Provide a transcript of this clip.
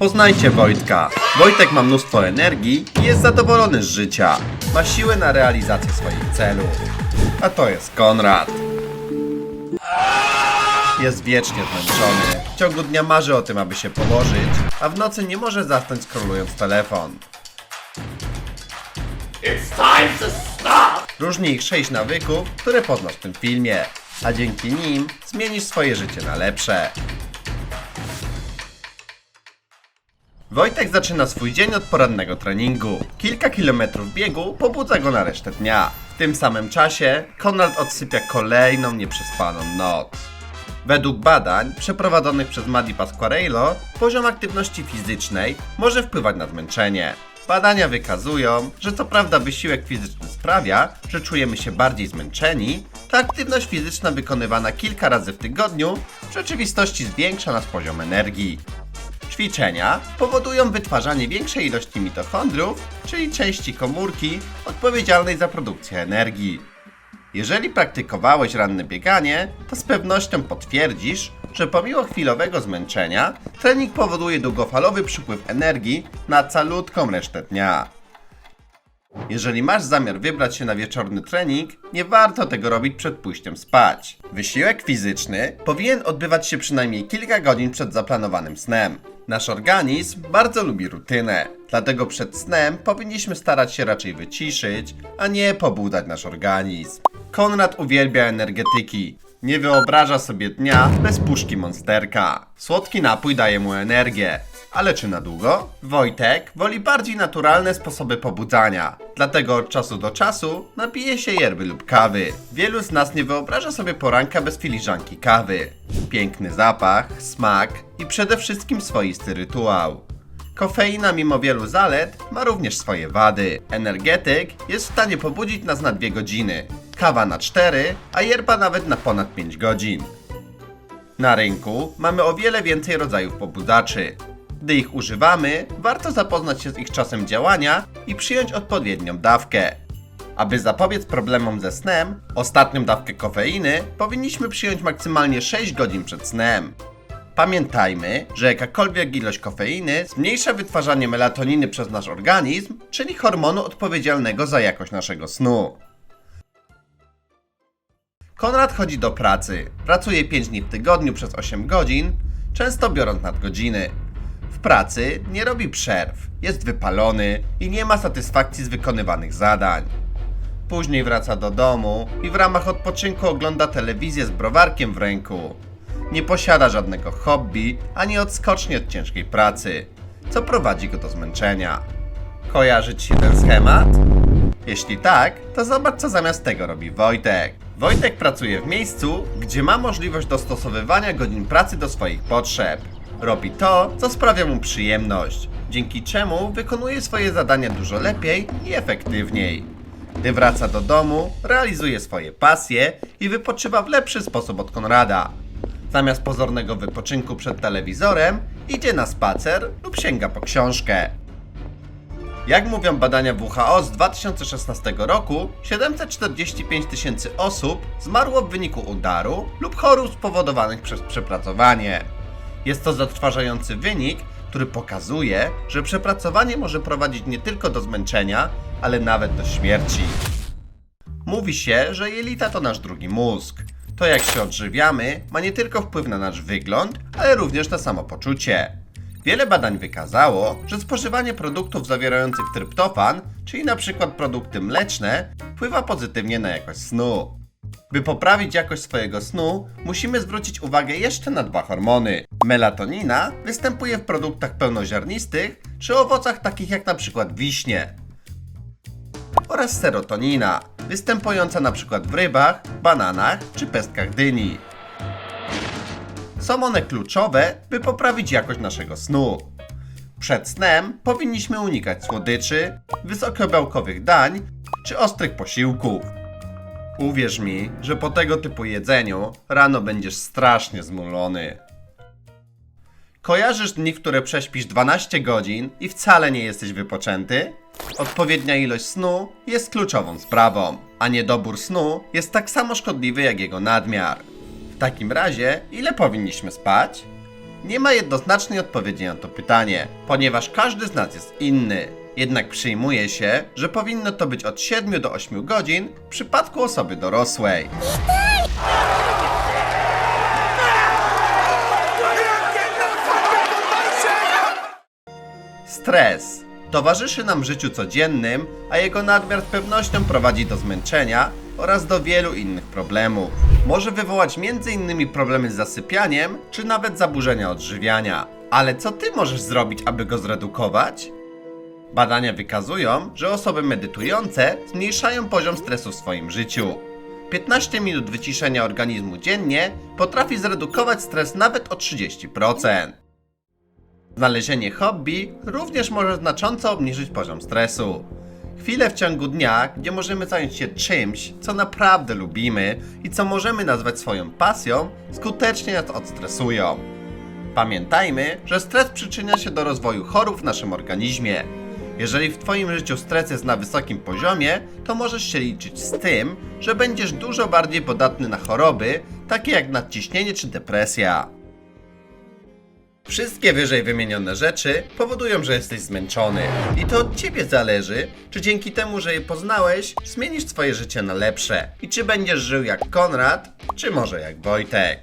Poznajcie Wojtka. Wojtek ma mnóstwo energii i jest zadowolony z życia. Ma siłę na realizację swoich celów. A to jest Konrad. Jest wiecznie zmęczony. W ciągu dnia marzy o tym, aby się położyć, a w nocy nie może zasnąć scrollując telefon. Różni ich sześć nawyków, które poznasz w tym filmie, a dzięki nim zmienisz swoje życie na lepsze. Wojtek zaczyna swój dzień od porannego treningu. Kilka kilometrów biegu pobudza go na resztę dnia. W tym samym czasie Konrad odsypia kolejną nieprzespaną noc. Według badań przeprowadzonych przez Madi Pasquarello, poziom aktywności fizycznej może wpływać na zmęczenie. Badania wykazują, że co prawda wysiłek fizyczny sprawia, że czujemy się bardziej zmęczeni, to aktywność fizyczna wykonywana kilka razy w tygodniu w rzeczywistości zwiększa nasz poziom energii. Ćwiczenia powodują wytwarzanie większej ilości mitochondriów, czyli części komórki odpowiedzialnej za produkcję energii. Jeżeli praktykowałeś ranne bieganie, to z pewnością potwierdzisz, że pomimo chwilowego zmęczenia, trening powoduje długofalowy przypływ energii na calutką resztę dnia. Jeżeli masz zamiar wybrać się na wieczorny trening, nie warto tego robić przed pójściem spać. Wysiłek fizyczny powinien odbywać się przynajmniej kilka godzin przed zaplanowanym snem. Nasz organizm bardzo lubi rutynę, dlatego przed snem powinniśmy starać się raczej wyciszyć, a nie pobudzać nasz organizm. Konrad uwielbia energetyki. Nie wyobraża sobie dnia bez puszki monsterka. Słodki napój daje mu energię. Ale czy na długo? Wojtek woli bardziej naturalne sposoby pobudzania, dlatego od czasu do czasu napije się yerby lub kawy. Wielu z nas nie wyobraża sobie poranka bez filiżanki kawy. Piękny zapach, smak i przede wszystkim swoisty rytuał. Kofeina mimo wielu zalet ma również swoje wady. Energetyk jest w stanie pobudzić nas na 2 godziny, kawa na 4, a yerba nawet na ponad 5 godzin. Na rynku mamy o wiele więcej rodzajów pobudzaczy. Gdy ich używamy, warto zapoznać się z ich czasem działania i przyjąć odpowiednią dawkę. Aby zapobiec problemom ze snem, ostatnią dawkę kofeiny powinniśmy przyjąć maksymalnie 6 godzin przed snem. Pamiętajmy, że jakakolwiek ilość kofeiny zmniejsza wytwarzanie melatoniny przez nasz organizm, czyli hormonu odpowiedzialnego za jakość naszego snu. Konrad chodzi do pracy. Pracuje 5 dni w tygodniu przez 8 godzin, często biorąc nadgodziny. W pracy nie robi przerw, jest wypalony i nie ma satysfakcji z wykonywanych zadań. Później wraca do domu i w ramach odpoczynku ogląda telewizję z browarkiem w ręku. Nie posiada żadnego hobby ani odskoczni od ciężkiej pracy, co prowadzi go do zmęczenia. Kojarzy ci się ten schemat? Jeśli tak, to zobacz co zamiast tego robi Wojtek. Wojtek pracuje w miejscu, gdzie ma możliwość dostosowywania godzin pracy do swoich potrzeb. Robi to, co sprawia mu przyjemność, dzięki czemu wykonuje swoje zadania dużo lepiej i efektywniej. Gdy wraca do domu, realizuje swoje pasje i wypoczywa w lepszy sposób od Konrada. Zamiast pozornego wypoczynku przed telewizorem, idzie na spacer lub sięga po książkę. Jak mówią badania WHO z 2016 roku, 745 tysięcy osób zmarło w wyniku udaru lub chorób spowodowanych przez przepracowanie. Jest to zatrważający wynik, który pokazuje, że przepracowanie może prowadzić nie tylko do zmęczenia, ale nawet do śmierci. Mówi się, że jelita to nasz drugi mózg. To jak się odżywiamy ma nie tylko wpływ na nasz wygląd, ale również na samopoczucie. Wiele badań wykazało, że spożywanie produktów zawierających tryptofan, czyli przykład produkty mleczne, wpływa pozytywnie na jakość snu. By poprawić jakość swojego snu, musimy zwrócić uwagę jeszcze na dwa hormony. Melatonina występuje w produktach pełnoziarnistych czy owocach takich jak przykład wiśnie. Oraz serotonina, występująca przykład w rybach, bananach czy pestkach dyni. Są one kluczowe, by poprawić jakość naszego snu. Przed snem powinniśmy unikać słodyczy, wysokobiałkowych dań czy ostrych posiłków. Uwierz mi, że po tego typu jedzeniu rano będziesz strasznie zmulony. Kojarzysz dni, w które prześpisz 12 godzin i wcale nie jesteś wypoczęty? Odpowiednia ilość snu jest kluczową sprawą, a niedobór snu jest tak samo szkodliwy jak jego nadmiar. W takim razie, ile powinniśmy spać? Nie ma jednoznacznej odpowiedzi na to pytanie, ponieważ każdy z nas jest inny. Jednak przyjmuje się, że powinno to być od 7 do 8 godzin w przypadku osoby dorosłej. Stres towarzyszy nam życiu codziennym, a jego nadmiar z pewnością prowadzi do zmęczenia oraz do wielu innych problemów. Może wywołać m.in. problemy z zasypianiem, czy nawet zaburzenia odżywiania. Ale co ty możesz zrobić, aby go zredukować? Badania wykazują, że osoby medytujące zmniejszają poziom stresu w swoim życiu. 15 minut wyciszenia organizmu dziennie potrafi zredukować stres nawet o 30%. Znalezienie hobby również może znacząco obniżyć poziom stresu. Chwile w ciągu dnia, gdzie możemy zająć się czymś, co naprawdę lubimy i co możemy nazwać swoją pasją, skutecznie nas odstresują. Pamiętajmy, że stres przyczynia się do rozwoju chorób w naszym organizmie. Jeżeli w Twoim życiu stres jest na wysokim poziomie, to możesz się liczyć z tym, że będziesz dużo bardziej podatny na choroby, takie jak nadciśnienie czy depresja. Wszystkie wyżej wymienione rzeczy powodują, że jesteś zmęczony. I to od ciebie zależy, czy dzięki temu, że je poznałeś, zmienisz swoje życie na lepsze. I czy będziesz żył jak Konrad, czy może jak Wojtek.